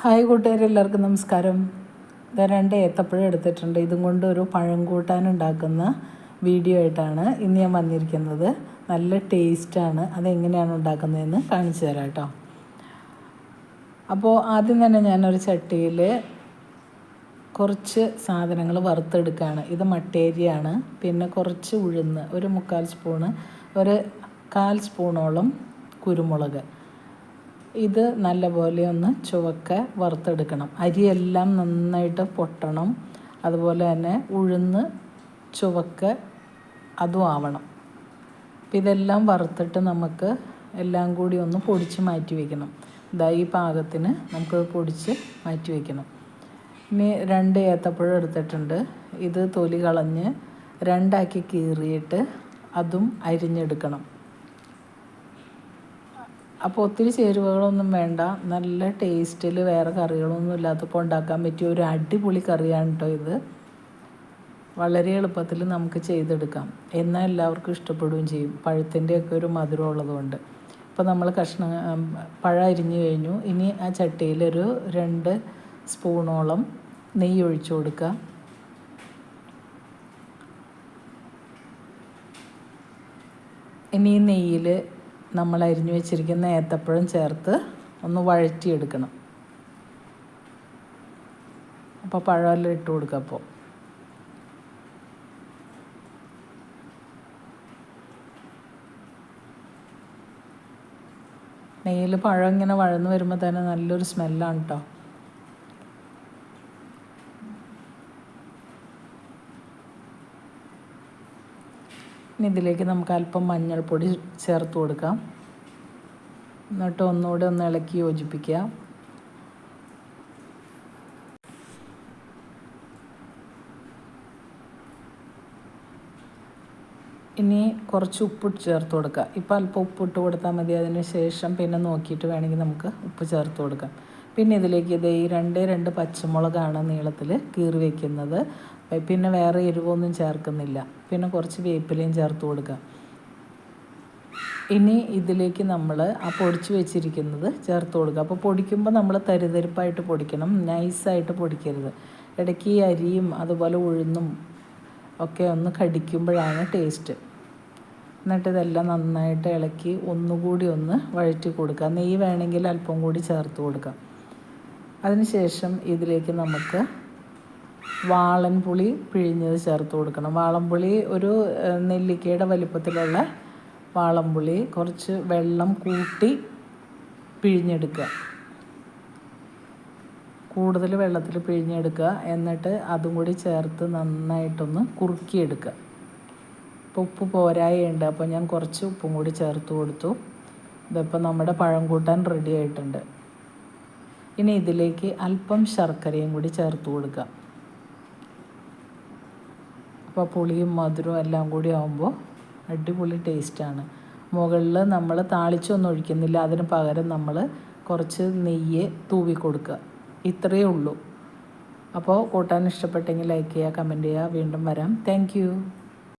Hi കൂട്ടുകാർ എല്ലാവർക്കും നമസ്കാരം. ഇത് രണ്ട് ഏത്തപ്പഴം എടുത്തിട്ടുണ്ട്. ഇതും കൊണ്ട് ഒരു പഴം കൂട്ടാൻ ഉണ്ടാക്കുന്ന വീഡിയോ ആയിട്ടാണ് ഇന്ന് ഞാൻ വന്നിരിക്കുന്നത്. നല്ല ടേസ്റ്റാണ് അതെങ്ങനെയാണ് ഉണ്ടാക്കുന്നതെന്ന് കാണിച്ചു തരാം കേട്ടോ. അപ്പോൾ ആദ്യം തന്നെ ഞാനൊരു ചട്ടിയിൽ കുറച്ച് സാധനങ്ങൾ വറുത്തെടുക്കുകയാണ്. ഇത് മട്ടേരിയാണ്. പിന്നെ കുറച്ച് ഉഴുന്ന് ഒരു മുക്കാൽ സ്പൂണ് ഒരു കാൽ സ്പൂണോളം കുരുമുളക്. ഇത് നല്ലപോലെ ഒന്ന് ചുവക്ക വറുത്തെടുക്കണം. അരിയെല്ലാം നന്നായിട്ട് പൊട്ടണം. അതുപോലെ തന്നെ ഉഴുന്ന് ചുവക്ക അതും ആവണം. അപ്പം ഇതെല്ലാം വറുത്തിട്ട് നമുക്ക് എല്ലാം കൂടി ഒന്ന് പൊടിച്ച് മാറ്റി വയ്ക്കണം ഇതാ ഈ പാകത്തിന് നമുക്ക് പൊടിച്ച് മാറ്റി വയ്ക്കണം ഇനി രണ്ട് ഏത്തപ്പഴം എടുത്തിട്ടുണ്ട്. ഇത് തൊലി കളഞ്ഞ് രണ്ടാക്കി കീറിയിട്ട് അതും അരിഞ്ഞെടുക്കണം. അപ്പോൾ ഒത്തിരി ചേരുവകളൊന്നും വേണ്ട. നല്ല ടേസ്റ്റിൽ വേറെ കറികളൊന്നും ഇല്ലാത്തപ്പോൾ ഉണ്ടാക്കാൻ പറ്റിയ ഒരു അടിപൊളി കറിയാണ് കേട്ടോ ഇത്. വളരെ എളുപ്പത്തിൽ നമുക്ക് ചെയ്തെടുക്കാം. എന്നാൽ എല്ലാവർക്കും ഇഷ്ടപ്പെടുകയും ചെയ്യും. പഴത്തിന്റെയൊക്കെ ഒരു മധുരം ഉള്ളതുകൊണ്ട്. ഇപ്പോൾ നമ്മൾ കഷ്ണ പഴം അരിഞ്ഞു കഴിഞ്ഞു. ഇനി ആ ചട്ടിയിലൊരു രണ്ട് സ്പൂണോളം നെയ്യ് ഒഴിച്ചു കൊടുക്കുക ഇനി നെയ്യിൽ നമ്മൾ അരിഞ്ഞു വെച്ചിരിക്കുന്ന ഏത്തപ്പഴം ചേർത്ത് ഒന്ന് വഴറ്റിയെടുക്കണം. അപ്പോൾ പഴമെല്ലാം ഇട്ട് കൊടുക്കുക അപ്പോൾ. നെയ്യിൽ പഴം ഇങ്ങനെ വഴന്ന് വരുമ്പോൾ തന്നെ നല്ലൊരു സ്മെല്ലാണ് കേട്ടോ. ഇനി ഇതിലേക്ക് നമുക്ക് അല്പം മഞ്ഞൾപ്പൊടി ചേർത്ത് കൊടുക്കാം. എന്നിട്ട് ഒന്നുകൂടെ ഒന്ന് ഇളക്കി യോജിപ്പിക്കുക. ഇനി കുറച്ച് ഉപ്പ് ചേർത്ത് കൊടുക്കുക. ഇപ്പം അല്പം ഉപ്പ് ഇട്ട് കൊടുത്താൽ മതി. അതിന് ശേഷം പിന്നെ നോക്കിയിട്ട് വേണമെങ്കിൽ നമുക്ക് ഉപ്പ് ചേർത്ത് കൊടുക്കാം. പിന്നെ ഇതിലേക്ക് ഇത് ഈ രണ്ടേ രണ്ട് പച്ചമുളകാണ് നീളത്തിൽ കീറി വയ്ക്കുന്നത് പിന്നെ വേറെ എരിവൊന്നും ചേർക്കുന്നില്ല. പിന്നെ കുറച്ച് വേപ്പിലയും ചേർത്ത് കൊടുക്കുക ഇനി ഇതിലേക്ക് നമ്മൾ ആ പൊടിച്ച് വെച്ചിരിക്കുന്നത് ചേർത്ത് കൊടുക്കുക അപ്പോൾ പൊടിക്കുമ്പോൾ നമ്മൾ തരിതരിപ്പായിട്ട് പൊടിക്കണം. നൈസായിട്ട് പൊടിക്കരുത്. ഇടയ്ക്ക് ഈ അരിയും അതുപോലെ ഉഴുന്നും ഒക്കെ ഒന്ന് കടിക്കുമ്പോഴാണ് ടേസ്റ്റ്. എന്നിട്ട് ഇതെല്ലാം നന്നായിട്ട് ഇളക്കി ഒന്നുകൂടി ഒന്ന് വഴറ്റി കൊടുക്കുക നെയ്യ് വേണമെങ്കിൽ അല്പം കൂടി ചേർത്ത് കൊടുക്കാം. അതിനുശേഷം ഇതിലേക്ക് നമുക്ക് വാളൻപുളി പിഴിഞ്ഞത് ചേർത്ത് കൊടുക്കണം. വാളൻപുളി ഒരു നെല്ലിക്കയുടെ വലിപ്പത്തിലുള്ള വാളൻപുളി കുറച്ച് വെള്ളം കൂട്ടി പിഴിഞ്ഞെടുക്കുക. കൂടുതൽ വെള്ളത്തിൽ പിഴിഞ്ഞെടുക്കുക. എന്നിട്ട് അതും കൂടി ചേർത്ത് നന്നായിട്ടൊന്ന് കുറുക്കിയെടുക്കുക. ഇപ്പോൾ ഉപ്പ് പോരായുണ്ട്. അപ്പോൾ ഞാൻ കുറച്ച് ഉപ്പും കൂടി ചേർത്ത് കൊടുത്തു. ഇതിപ്പോൾ നമ്മുടെ പഴം കൂട്ടാൻ റെഡി ആയിട്ടുണ്ട്. ഇനി ഇതിലേക്ക് അല്പം ശർക്കരയും കൂടി ചേർത്ത് കൊടുക്കുക. അപ്പോൾ പുളിയും മധുരവും എല്ലാം കൂടി ആകുമ്പോൾ അടിപൊളി ടേസ്റ്റാണ് മുകളിൽ നമ്മൾ താളിച്ചൊന്നും ഒഴിക്കുന്നില്ല. അതിന് പകരം നമ്മൾ കുറച്ച് നെയ്യ് തൂവി കൊടുക്കുക. ഇത്രയേ ഉള്ളൂ. അപ്പോൾ കൂട്ടാൻ ഇഷ്ടപ്പെട്ടെങ്കിൽ ലൈക്ക് ചെയ്യുക കമന്റ് ചെയ്യുക. വീണ്ടും വരാം. താങ്ക്